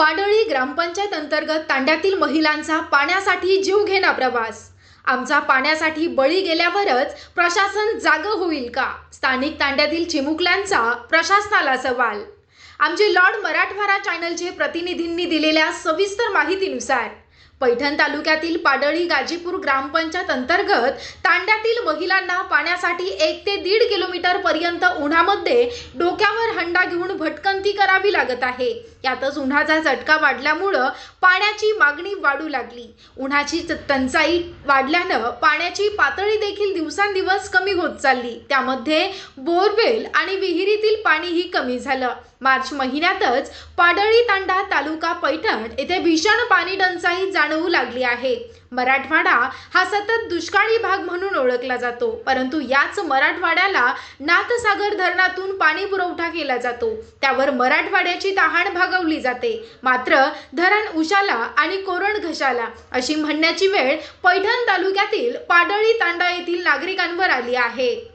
पाडळी ग्रामपंचायत अंतर्गत तांड्यातील महिलांचा पाण्यासाठी जीव घेणा प्रवास. आमचा पाण्यासाठी बळी गेल्यावरच प्रशासन जागं होईल का? स्थानिक तांड्यातील चिमुकल्यांचा प्रशासनाला सवाल. आमचे लॉर्ड मराठवाडा चॅनलचे प्रतिनिधींनी दिलेल्या सविस्तर माहितीनुसार पैठण तालुक्यातील पाडळी गाजीपूर ग्रामपंचायत अंतर्गत तांड्यातील महिलांना पाण्यासाठी एक ते दीड किलोमीटर पर्यंत उन्हामध्ये डोक्यावर हंडा घेऊन भटकंती करावी लागत आहे. यातच उन्हाचा झटका वाढल्यामुळं पाण्याची मागणी वाढू लागली. उन्हाची च- टंचाई वाढल्यानं पाण्याची पातळी देखील दिवसांदिवस कमी होत चालली. त्यामध्ये बोरवेल आणि विहिरीतील पाणीही कमी झालं. मार्च महिन्यातच पाडळी तांडा तालुका पैठण येथे भीषण पाणी टंचाई जाणवू लागली आहे. मराठवाडा हा सतत दुष्काळी भाग म्हणून ओळखला जातो परंतु याच मराठवाड्याला नाथसागर धरणातून पाणी पुरवठा केला जातो. त्यावर मराठवाड्याची तहान भागवली जाते. मात्र धरण उशाला आणि कोरण घशाला अशी म्हणण्याची वेळ पैठण तालुक्यातील पाडळी तांडा येथील नागरिकांवर आली आहे.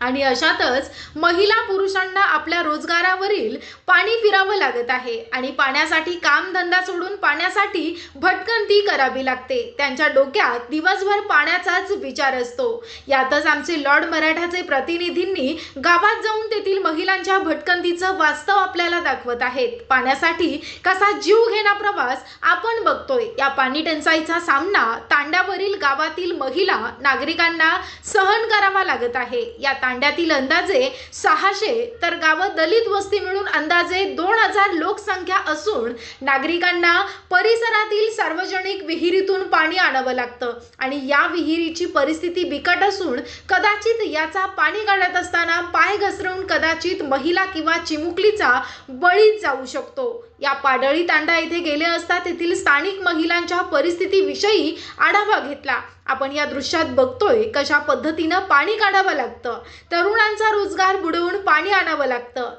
आणि अशातच महिला पुरुषांना आपल्या रोजगारावरील पाणी फिरावं लागत आहे. आणि पाण्यासाठी कामधंदा सोडून पाण्यासाठी भटकंती करावी लागते. त्यांच्या डोक्यात दिवसभर पाण्याचाच विचार असतो. यातच आमचे लॉर्ड मराठाचे प्रतिनिधींनी गावात जाऊन तेथील महिलांच्या भटकंतीचं वास्तव आपल्याला दाखवत आहेत. पाण्यासाठी कसा जीव घेणा प्रवास आपण बघतोय. या पाणी टंचाईचा सामना तांड्यावरील गावातील महिला नागरिकांना सहन करावा लागत आहे. या तांड्यातील अंदाजे सहाशे तर गावं दलित वस्ती मिळून अंदाजे दोन हजार लोकसंख्या असून नागरिकांना परिसरातील सार्वजनिक विहिरीतून पाणी आणावं लागतं. आणि या विहिरीची परिस्थिती बिकट असून कदाचित याचा पाणी काढत असताना पाय घसरून कदाचित महिला किंवा चिमुकलीचा बळी जाऊ शकतो. या पाडळी तांडा येथे गेले असता तेथील स्थानिक महिलांच्या परिस्थितीविषयी आढावा घेतला. आपण या दृश्यात बघतोय कशा पद्धतीनं पाणी काढावं लागतं. तरुणांचा रोजगार बुडवून पाणी आणावं लागतं.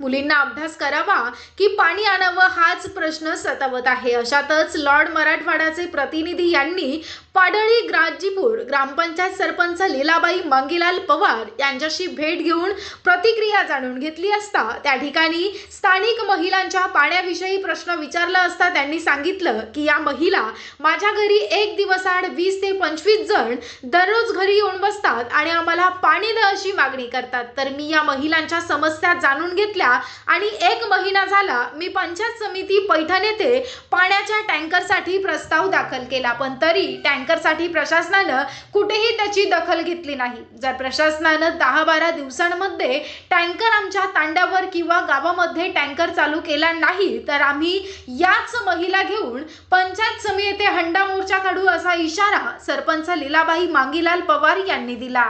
मुलींना अभ्यास करावा की पाणी आणावं हाच प्रश्न सतावत आहे. अशातच लॉर्ड मराठवाड्याचे प्रतिनिधी यांनी पाडळी ग्राजीपूर ग्रामपंचायत सरपंच लीलाबाई मंगीलाल पवार यांच्याशी भेट घेऊन प्रतिक्रिया जाणून घेतली असता त्या ठिकाणी स्थानिक महिलांच्या पाण्याविषयी प्रश्न विचारला असता त्यांनी सांगितलं की या महिला माझ्या घरी एक दिवसाआड वीस ते पंचवीस जण दररोज घरी येऊन बसतात आणि आम्हाला पाणी द अशी मागणी करतात. तर मी या महिलांच्या समस्या जाणून घेतल्या आणि एक महिना झाला मी पंचायत समिती पैठण येथे पाण्याच्या टँकरसाठी प्रस्ताव दाखल केला. पण तरी टँकरसाठी प्रशासनानं कुठेही त्याची दखल घेतली नाही. जर प्रशासनानं दहा बारा दिवसांमध्ये टँकर आमच्या तांड्यावर किंवा गावामध्ये टँकर चालू केला नाही तर आम्ही याच महिला घेऊन पंचायत समिती येथे हंडा मोर्चा काढू असा इशारा सरपंच लीलाबाई मांगीलाल पवार यांनी दिला.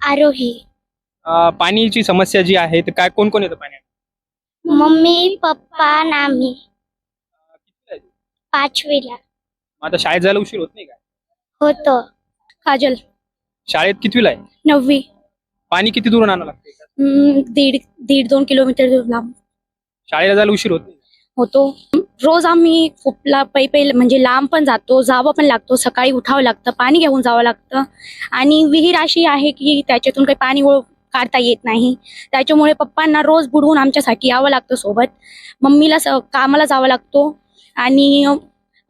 आरोही. पाणीची समस्या जी आहे तर काय कोण कोण येतं पाण्यात? मम्मी पप्पा नामी? पाचवीला. मग आता शाळेत जायला उशीर होत नाही का? होतो. काजल. शाळेत कितवीला आहे? नववी. पाणी किती दूरून आणावं लागते हम्म, दीड दीड दोन किलोमीटर दूर लांब शाळेला जायला उशीर होत नाही? होतो. रोज आम्ही खूप ला पै पै म्हणजे लांब पण जातो जावं पण लागतो सकाळी उठावं लागतं पाणी घेऊन जावं लागतं. आणि विहीर अशी आहे की त्याच्यातून काही पाणी ओळ- काढता येत नाही. त्याच्यामुळे पप्पांना रोज बुडवून आमच्यासाठी यावं लागतं सोबत. मम्मीला स कामाला जावं लागतो. आणि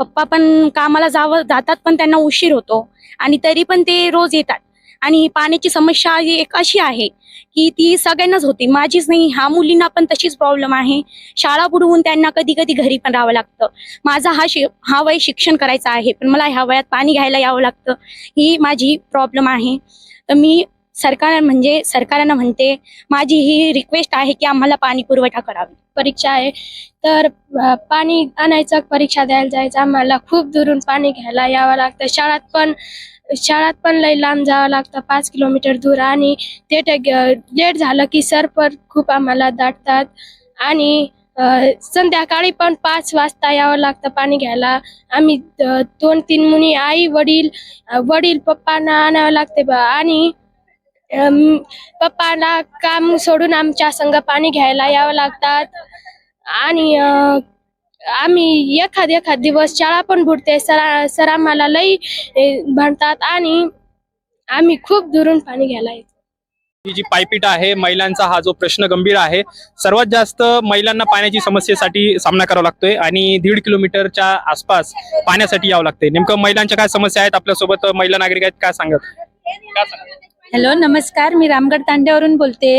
पप्पा पण कामाला जावं जातात पण त्यांना उशीर होतो. आणि तरी पण ते रोज येतात. आणि पाण्याची समस्या ही एक अशी आहे की ती सगळ्यांनाच होती. माझीच नाही ह्या मुलींना पण तशीच प्रॉब्लेम आहे. शाळा बुडवून त्यांना कधी कधी घरी पण राहावं लागतं. माझा हा शि हा वय शिक्षण करायचा आहे पण मला ह्या वयात पाणी घ्यायला यावं लागतं. ही माझी प्रॉब्लेम आहे. तर मी सरकार म्हणजे सरकारनं म्हणते माझी ही रिक्वेस्ट आहे की आम्हाला पाणी पुरवठा करावी. परीक्षा आहे. तर पाणी आणायचं परीक्षा द्यायला जायचं. आम्हाला खूप दुरून पाणी घ्यायला यावं लागतं. शाळात पण शाळात पण लई लांब जावं लागतं. पाच किलोमीटर दूर. आणि ते लेट झालं की सर पण खूप आम्हाला दाटतात. आणि संध्याकाळी पण पाच वाजता यावं लागतं पाणी घ्यायला. आम्ही दोन तीन मुनी आई वडील वडील पप्पांना आणावं लागते आणि पप्पाला काम सोडून आमच्या संग पाणी घ्यायला यावं लागतात. आणि आम्ही एखाद एखाद दिवस शाळा पण बुडते सरा सर आम्हाला लई ए, भांडतात आणि आम्ही खूप दुरून पाणी घ्यायला येतो. ही जी पायपीट आहे महिलांचा हा जो प्रश्न गंभीर आहे सर्वात जास्त महिलांना पाण्याची समस्येसाठी सामना करावा लागतोय आणि दीड किलोमीटरच्या आसपास पाण्यासाठी यावं लागतंय. नेमकं महिलांच्या काय समस्या आहेत? आपल्यासोबत महिला नागरिक आहेत. काय सांगत काय सांगत हॅलो नमस्कार. मी रामगड तांड्यावरून बोलते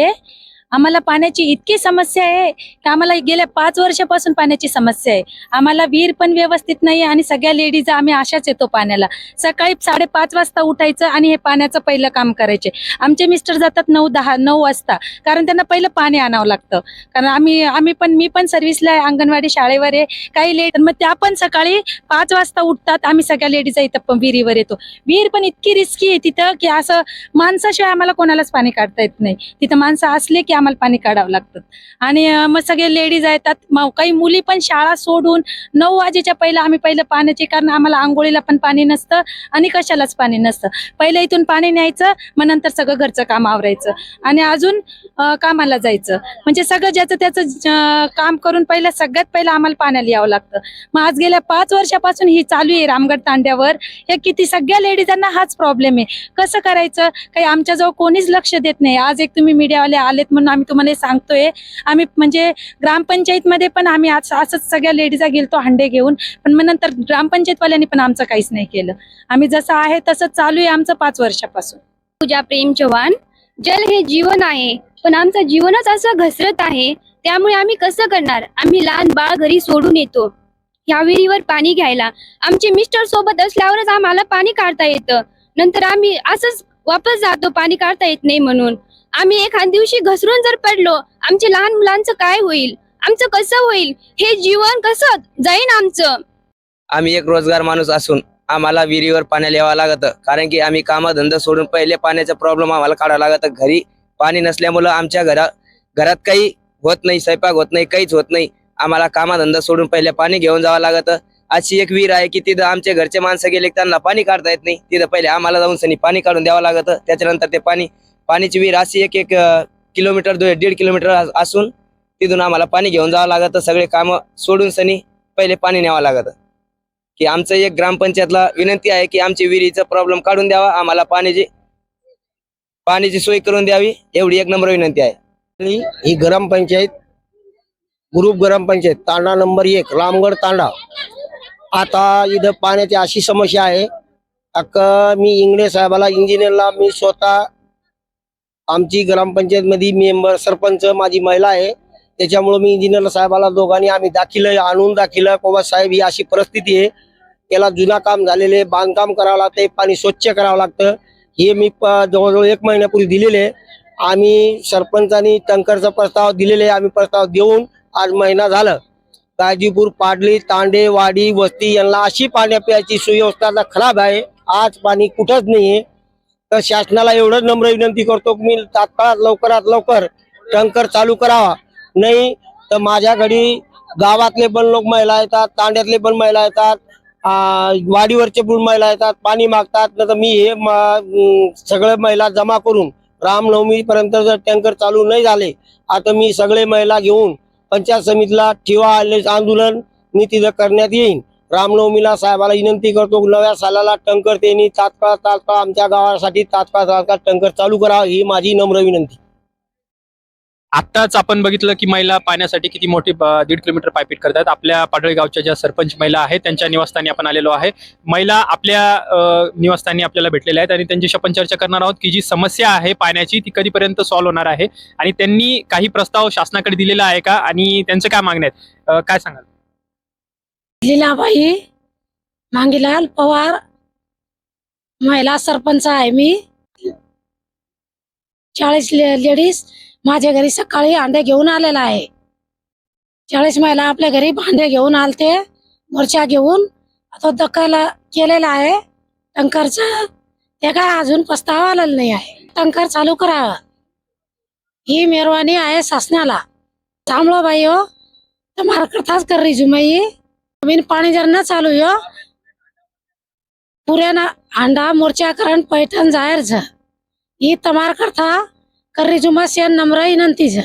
आम्हाला पाण्याची इतकी समस्या आहे की आम्हाला गेल्या पाच वर्षापासून पाण्याची समस्या आहे. आम्हाला विहीर पण व्यवस्थित नाही आणि सगळ्या लेडीज आम्ही अशाच येतो पाण्याला. सकाळी साडेपाच वाजता उठायचं आणि हे पाण्याचं पहिलं काम करायचे. आमचे मिस्टर जातात नऊ दहा नऊ वाजता. कारण त्यांना पहिलं पाणी आणावं लागतं. कारण आम्ही आम्ही पण मी पण सर्व्हिसला आहे अंगणवाडी शाळेवर आहे. काही लेट मग त्या पण सकाळी पाच वाजता उठतात. आम्ही सगळ्या लेडीज इथं पण विहिरीवर येतो. विहीर पण इतकी रिस्की आहे तिथं की असं माणसाशिवाय आम्हाला कोणालाच पाणी काढता येत नाही. तिथं माणसं असले की आम्हाला पाणी काढावं लागतं. आणि मग सगळे लेडीज येतात. काही मुली पण शाळा सोडून नऊ वाजेच्या पहिलं आम्ही पहिलं पाण्याचे कारण आम्हाला आंघोळीला पण पाणी नसतं आणि कशालाच पाणी नसतं. पहिलं इथून पाणी न्यायचं मग नंतर सगळं घरचं काम आवरायचं. आणि अजून कामाला जायचं. म्हणजे सगळं ज्याचं त्याचं काम करून पहिलं सगळ्यात पहिलं आम्हाला पाण्याला यावं लागतं. मग आज गेल्या पाच वर्षापासून ही चालू आहे रामगड तांड्यावर. हे किती सगळ्या लेडीजांना हाच प्रॉब्लेम आहे. कसं करायचं? काही आमच्याजवळ कोणीच लक्ष देत नाही. आज एक तुम्ही मीडियावाले आलेत म्हणून आम्ही तुम्हाला सांगतोय. आम्ही म्हणजे ग्रामपंचायतमध्ये पण आम्ही आज असंच सगळ्या लेडीजा गेलतो हंडे घेऊन. पण मग नंतर ग्रामपंचायतवाल्यांनी पण आमचं काहीच नाही केलं. आम्ही जसं आहे तसं चालू आहे आमचं पाच वर्षापासून. पूजा प्रेम चव्हाण जल हे जीवन आहे पण आमचं जीवनच असं घसरत आहे. त्यामुळे आम्ही कसं करणार? आम्ही लहान बाळ घरी सोडून येतो. ह्या विहिरीवर पाणी घ्यायला. आमचे मिस्टर सोबत असल्यावरच आम्हाला पाणी काढता येतं. नंतर आम्ही असंच वापस जातो पाणी काढता येत नाही म्हणून. आम्ही एखाद दिवशी घसरून जर पडलो आमच्या लहान मुलांचं काय होईल? आमचं कसं होईल? हे जीवन कसं जाईन आमचं? आम्ही एक रोजगार माणूस असून आम्हाला विहिरीवर पाण्याला यावं लागतं. कारण की आम्ही कामधंदा सोडून पहिले पाण्याचा प्रॉब्लेम आम्हाला काढावा लागत. घरी पाणी नसल्यामुळं आमच्या घरा घरात काही होत नाही स्वयंपाक होत नाही काहीच होत नाही. आम्हाला कामधंदा सोडून पहिले पाणी घेऊन जावं लागतं. अशी एक विहीर आहे की तिथं आमच्या घरचे माणसं गेले त्यांना पाणी काढता येत नाही. तिथं पहिले आम्हाला जाऊन सनी पाणी काढून द्यावं लागतं. त्याच्यानंतर ते पाणी पाण्याची विहीर अशी एक एक किलोमीटर दो- दीड किलोमीटर असून तिथून आम्हाला पाणी घेऊन जावं लागतं. सगळे कामं सोडून सनी पहिले पाणी न्यावं लागतं. की आमचं एक ग्रामपंचायतला विनंती आहे की आमची विहिरीचा प्रॉब्लेम काढून द्यावा. आम्हाला पाण्याची पाण्याची सोय करून द्यावी. एवढी एक नंबर विनंती आहे. ही ग्रामपंचायत ग्रुप ग्रामपंचायत तांडा नंबर एक रामगड तांडा. आता इथं पाण्याची अशी समस्या आहे. अक्क मी इंगणे साहेबाला इंजिनियरला मी स्वतः आमची ग्रामपंचायतमध्ये मेंबर सरपंच माझी महिला आहे. त्याच्यामुळं मी इंजिनियर साहेबाला दोघांनी आम्ही दाखिल आणून दाखिल. बाबा साहेब ही अशी परिस्थिती आहे. त्याला जुना काम झालेले बांधकाम करावं लागतं पाणी स्वच्छ करावं लागतं. हे मी प- जवळजवळ एक महिन्यापूर्वी दिलेले आम्ही सरपंचांनी टंकरचा प्रस्ताव दिलेले आम्ही प्रस्ताव देऊन आज महिना झालं. गाजीपूर पाडली तांडे वाडी वस्ती यांना अशी पाण्या प्यायची सुव्यवस्था खराब आहे. आज पाणी कुठंच नाही आहे तर शासनाला एवढंच नम्र विनंती करतो की मी तात्काळ लवकरात लवकर टंकर चालू करावा. नाही तर माझ्या घरी गावातले पण लोक महिला येतात तांड्यातले पण महिला येतात वाडीवरचे पण महिला येतात पाणी मागतात. नाही तर मी हे म- सगळे महिला जमा करून रामनवमीपर्यंत जर टँकर चालू नाही झाले आता मी सगळे महिला घेऊन पंचायत समितीला ठेवा आले आंदोलन मी तिथं करण्यात येईन. रामनवमीला साहेबाला विनंती करतो नव्या सालाला टंकर त्यांनी तात्काळ तात्काळ आमच्या गावासाठी तात्काळ तात्काळ टंकर चालू करावा ही माझी नम्र विनंती. आत्ताच आपण बघितलं की महिला पाण्यासाठी किती मोठी दीड किलोमीटर पायपीट करतात. आपल्या पाडळी गावच्या ज्या सरपंच महिला आहेत त्यांच्या निवासस्थानी आपण आलेलो आहे. महिला आपल्या निवासस्थानी आपल्याला भेटलेल्या आहेत आणि त्यांच्याशी आपण चर्चा करणार आहोत की जी समस्या आहे पाण्याची ती कधीपर्यंत सॉल्व्ह होणार आहे आणि त्यांनी काही प्रस्ताव शासनाकडे दिलेला आहे का? आणि त्यांचं काय मागण्या आहेत काय सांगाल? लीलाबाई मांगीलाल पवार महिला सरपंच आहे मी. चाळीस ले, लेडीज माझ्या घरी सकाळी अंडे घेऊन आलेला आहे. चाळीस महिला आपल्या घरी भांडे घेऊन आलते मोर्चा घेऊन. तो दखल केलेला आहे. टंकरचा ते काय अजून पस्तावा आलेला नाही आहे. टंकर चालू करावा. ही मेहरवानी आहे शासनाला. थांबलो बाई हो तुम्हाला कथाच कर रिझुमाई जमीन पाणी जरना चालू हो पुऱ्याना अंडा मोर्चा करण पैठण जाहीर झ. ही तमार करता कर रिजुमा सेन नम्र नंती झ.